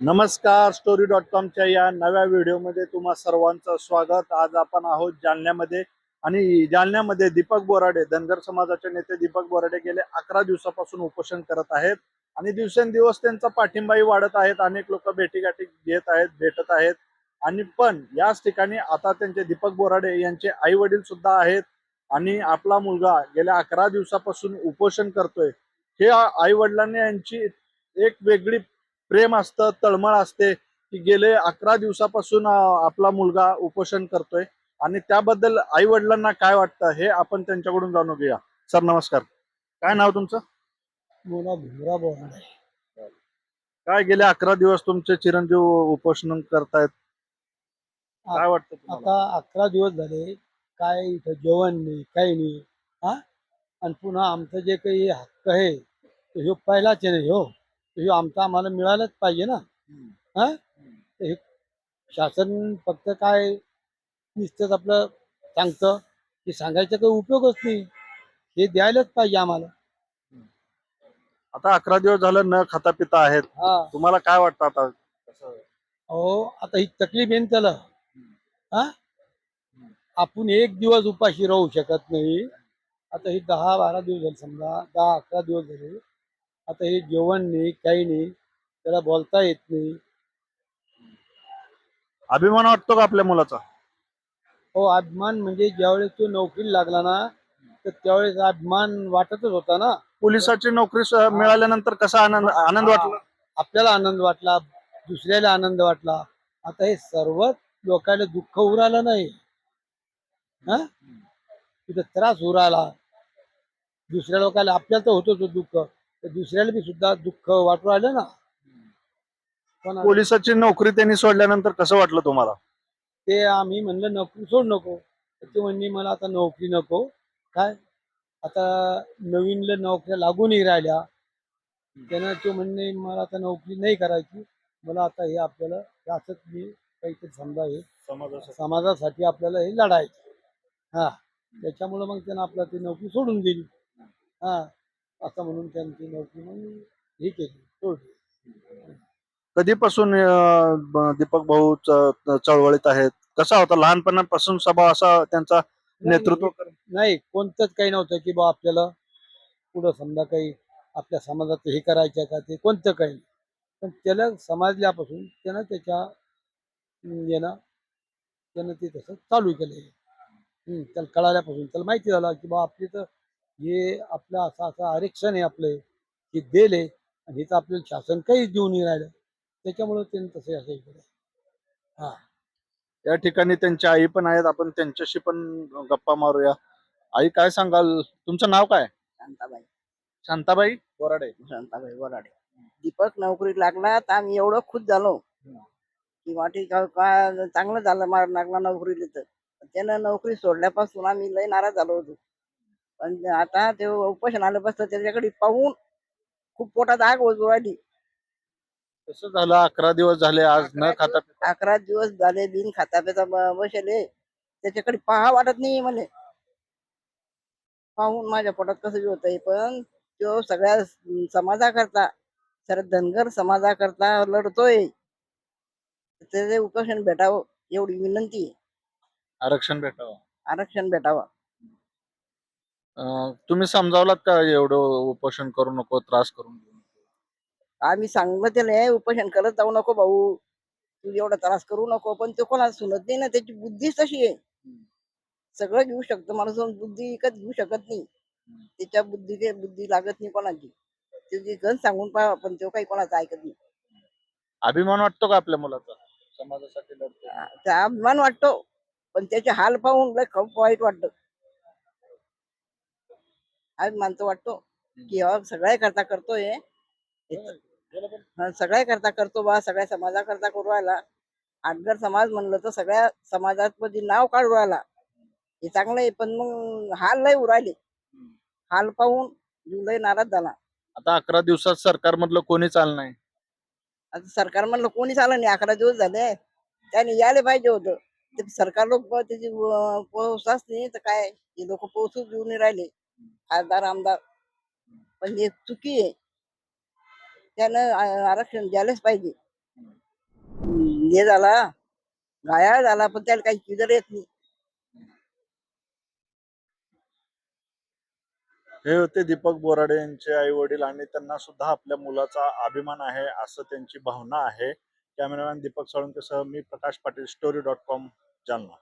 नमस्कार story dot कॉमच्या या नव्या व्हिडिओमध्ये तुम्हा सर्वांचं स्वागत. आज आपण आहोत जालन्यामध्ये. आणि जालन्यामध्ये दीपक बोराडे धनगर समाजाचे नेते दीपक बोराडे गेले अकरा दिवसापासून उपोषण करत आहेत. आणि दिवसेंदिवस त्यांचा पाठिंबाही वाढत आहेत. अनेक लोक भेटीगाठी घेत आहेत भेटत आहेत. आणि पण याच ठिकाणी आता त्यांचे दीपक बोराडे यांचे आई वडील सुद्धा आहेत. आणि आपला मुलगा गेल्या अकरा दिवसापासून उपोषण करतोय. हे आई वडिलांनी यांची एक वेगळी प्रेम असतं तळमळ असते की गेले अकरा दिवसापासून आपला मुलगा उपोषण करतोय. आणि त्याबद्दल आई वडिलांना काय वाटतं हे आपण त्यांच्याकडून जाणून घेऊया. सर नमस्कार. काय नाव तुमचं? काय गेले अकरा दिवस तुमचे चिरंजीव उपोषण करतायत? काय वाटतं आता अकरा दिवस झाले काय इथं जेवण नाही काही नाही हा? आणि पुन्हा आमचं जे काही हक्क आहे तो ह्यो पहिलाच आहे नाही हो आमचा आम्हाला मिळालाच पाहिजे ना. हा? हे शासन फक्त काय नुसतंच आपलं सांगतं की सांगायचा काही उपयोगच नाही. हे द्यायलाच पाहिजे आम्हाला. आता अकरा दिवस झालं न खाता पिता आहेत. हा. तुम्हाला काय वाटतं आता? अहो आता ही तकलीफ येईन त्याला. हा? आपण एक दिवस उपाशी राहू शकत नाही. आता ही दहा बारा दिवस झाले समजा दहा अकरा दिवस झाले. आता हे जेवण नाही काही नाही त्याला बोलता येत नाही. अभिमान वाटतो का आपल्या मुलाचा? हो अभिमान म्हणजे ज्यावेळेस तो नोकरीला लागला ना तर त्यावेळेस अभिमान वाटतच होता ना. पोलिसाची नोकरी स- मिळाल्यानंतर कसा आनंद आनंद वाटला? आपल्याला आनंद वाटला दुसऱ्याला आनंद वाटला. आता हे सर्व लोकांना दुःख उरायला नाही. हा? तिथं त्रास उरायला. दुसऱ्या लोकांना आपल्याला तर होतच दुःख. तर दुसऱ्याला बी सुद्धा दुःख वाटू राहिलं ना. पण पोलिसाची नोकरी त्यांनी सोडल्यानंतर कसं वाटलं तुम्हाला? ते आम्ही म्हणलं नोकरी सोड नको. ते म्हणणे मला आता नोकरी नको. काय? आता नवीनला नोकऱ्या लागूनही राहिल्या. त्यानं तो म्हणणे मला आता नोकरी नाही करायची. मला आता हे आपल्याला असंच मी काहीतरी समजा हे समाजासाठी. आपल्याला हे लढायचं हा. त्याच्यामुळं मग त्यानं आपल्याला ती नोकरी सोडून दिली. हा. असं म्हणून त्यानं ती नोकरी मग हे केली. सोडली कधीपासून अं, ब- दीपक भाऊ च- चळवळीत आहेत? कसा होता? लहानपणापासून स्वभाव असा त्यांचा नेतृत्व? नाही कोणतंच काही नव्हतं की बा आपल्याला पुढं समजा काही आपल्या समाजात हे करायचं का ते कोणतं काही नाही. पण त्याला समजल्यापासून त्यानं त्याच्या अं, यानं त्यानं ते तसं चालू केलं त्याला कळाल्यापासून त्याला माहिती झालं की बा आपले तर हे आपलं असं असं आरक्षण आहे आपलं हे देल आणि हेच आपल्याला शासन काहीच देऊन नाही राहिलं. त्याच्यामुळं त्यानं तसं असं हे केलं हा. या ठिकाणी त्यांच्या आई पण आहेत आपण त्यांच्याशी पण गप्पा मारूया. आई काय सांगाल? तुमचं नाव काय? शांताबाई. शांताबाई? बोराडे शांताबाई वराडे. दीपक नोकरी लागला तर आम्ही एवढं खुश झालो की वाटी का का चांगलं झालं मला लागला नोकरीला तर. त्यानं नोकरी सोडल्यापासून आम्ही लय नाराज झालो होतो. पण आता ते उपोषण आलं बसलं त्याच्याकडे पाहून खूप पोटात आग ओजू राहिली. कसं झालं? अकरा दिवस झाले आज न खाता अकरा दिवस झाले बिन खाता पिता बसले त्याच्याकडे पहा वाटत नाही म्हणे पाहून माझ्या पोटात कसं बी होतंय पण तो सगळ्या समाजाकरता सर धनगर समाजाकरता लढतोय. त्याचे उपोषण भेटावं एवढी विनंती. आहे. आरक्षण भेटावं. आरक्षण भेटावं. तुम्ही समजावलात का एवढं उपोषण करू नको त्रास करून? आम्ही सांगलं त्याला "हे उपोषण करत जाऊ नको भाऊ. तू एवढा त्रास करू नको पण तो कोणाला सुनत नाही ना त्याची बुद्धीच तशी आहे. सगळं घेऊ शकतो माणूस बुद्धी विकत घेऊ शकत नाही. त्याच्या बुद्धी बुद्धी लागत नाही कोणाची. त्याची गण सांगून पहा पण तो काही कोणाचं ऐकत नाही. अभिमान वाटतो का आपल्या मुलाचा? समाजासाठी लढतो त्या अभिमान वाटतो पण त्याचे हाल पाहून लय खूप वाईट वाटतं. अभिमान तर वाटतो की हा सगळ्या करता करतोय हा, सगळ्या करता करतो बा सगळ्या समाजाकरता करू राहिला आटगर समाज म्हणलं तर सगळ्या समाजात मध्ये नाव काढू राहिला हे चांगलं आहे पण मग हाल लय उरायले हाल पाहून लय नाराज झाला आता अकरा दिवसात सरकार मधलं कोणी चाल नाही आता सरकार म्हणलं कोणीच आलं नाही अकरा दिवस झाले त्याने यायला पाहिजे होतं ते सरकार लोक त्याची अं, पोहोचताच नाही तर काय हे लोक पोहोचूच नाही राहिले खासदार आमदार. पण हे चुकी आहे. त्यानं आ- आरक्षण द्यायलाच पाहिजे. हे झाला घायाळ झाला पण त्याला काही किदर येत नाही. हे होते दीपक बोराडे यांचे आई वडील आणि त्यांना सुद्धा आपल्या मुलाचा अभिमान आहे असं त्यांची भावना आहे. कॅमेरामॅन दीपक साळुंकेसह मी Prakash Patil story dot com Jalna.